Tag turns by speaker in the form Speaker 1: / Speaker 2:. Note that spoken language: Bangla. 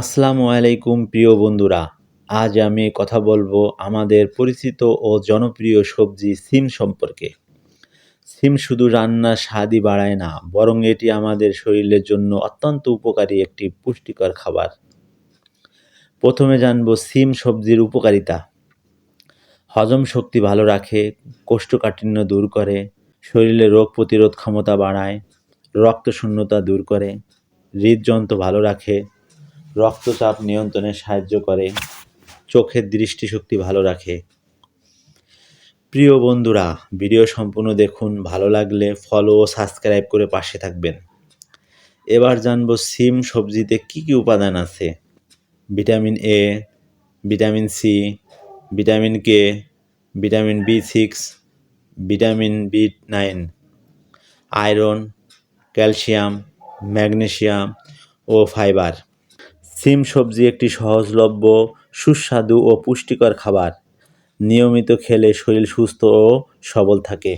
Speaker 1: আসসালামু আলাইকুম, প্রিয় বন্ধুরা। আজ আমি কথা বলব আমাদের পরিচিত ও জনপ্রিয় সবজি সিম সম্পর্কে। সিম শুধু রান্নার স্বাদই বাড়ায় না, বরং এটি আমাদের শরীরের জন্য অত্যন্ত উপকারী একটি পুষ্টিকর খাবার। প্রথমে জানব সিম সবজির উপকারিতা। হজম শক্তি ভালো রাখে, কোষ্ঠকাঠিন্য দূর করে, শরীরে রোগ প্রতিরোধ ক্ষমতা বাড়ায় রক্ত শূন্যতা দূর করে, হৃদযন্ত্র ভালো রাখে রক্তচাপ নিয়ন্ত্রণে সাহায্য করে, চোখের দৃষ্টিশক্তি ভালো রাখে। প্রিয় বন্ধুরা, ভিডিও সম্পূর্ণ দেখুন, ভালো লাগলে ফলো ও সাবস্ক্রাইব করে পাশে থাকবেন। এবার জানব সিম সবজিতে কি কি উপাদান আছে? Vitamin A vitamin C vitamin K vitamin B six vitamin B nine iron calcium magnesium O fibre সিম সবজি একটি সহজলভ্য, সুস্বাদু ও পুষ্টিকর খাবার। নিয়মিত খেলে শরীর সুস্থ ও সবল থাকে।